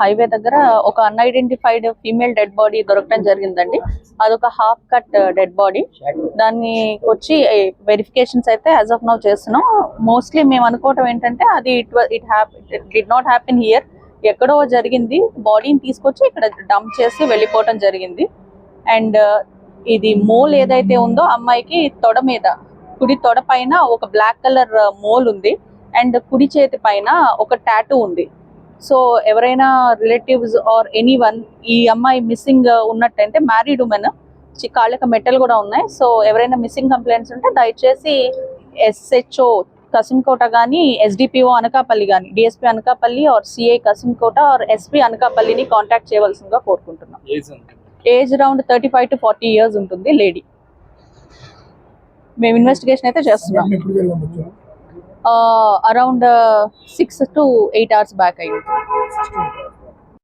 Highway దగ్గర ఒక unidentified female dead body దొరకడం జరిగిందండి. అదొక హాఫ్ కట్ డెడ్ బాడీ. దాన్ని వచ్చి వెరిఫికేషన్స్ అయితే యాజ్ ఆఫ్ నౌ చేస్తున్నాం. మోస్ట్లీ మేము అనుకోవటం ఏంటంటే అది it it hap it did not happen here. ఎక్కడో జరిగింది. బాడీని తీసుకొచ్చి ఇక్కడ డంప్ చేసి వెళ్ళిపోవటం జరిగింది. అండ్ ఇది మోల్ ఏదైతే ఉందో అమ్మాయికి తొడ మీద కుడి తొడ పైన ఒక బ్లాక్ కలర్ మోల్ ఉంది. అండ్ కుడి చేతి పైన ఒక టాటూ ఉంది. సో ఎవరైనా రిలేటివ్స్ ఆర్ ఎనీ వన్ ఈ అమ్మాయి మిస్సింగ్ ఉన్నట్టయితే మ్యారీడ్ ఉమెన్ కాళ్ళకి మెట్టలు కూడా ఉన్నాయి. సో ఎవరైనా మిస్సింగ్ కంప్లైంట్స్ ఉంటే దయచేసి ఎస్హెచ్ఓ కసింకోట కానీ ఎస్డిపిఓ అనకాపల్లి కానీ DSP Anakapalli R CI Kasimkota R SP అనకాపల్లిని contact చేయవలసిందిగా కోరుకుంటున్నాం. Age around thirty five to forty years ఉంటుంది లేడీ మేము ఇన్వెస్టిగేషన్ అయితే చేస్తున్నాం. Uh, around uh, 6 to 8 hours back I used.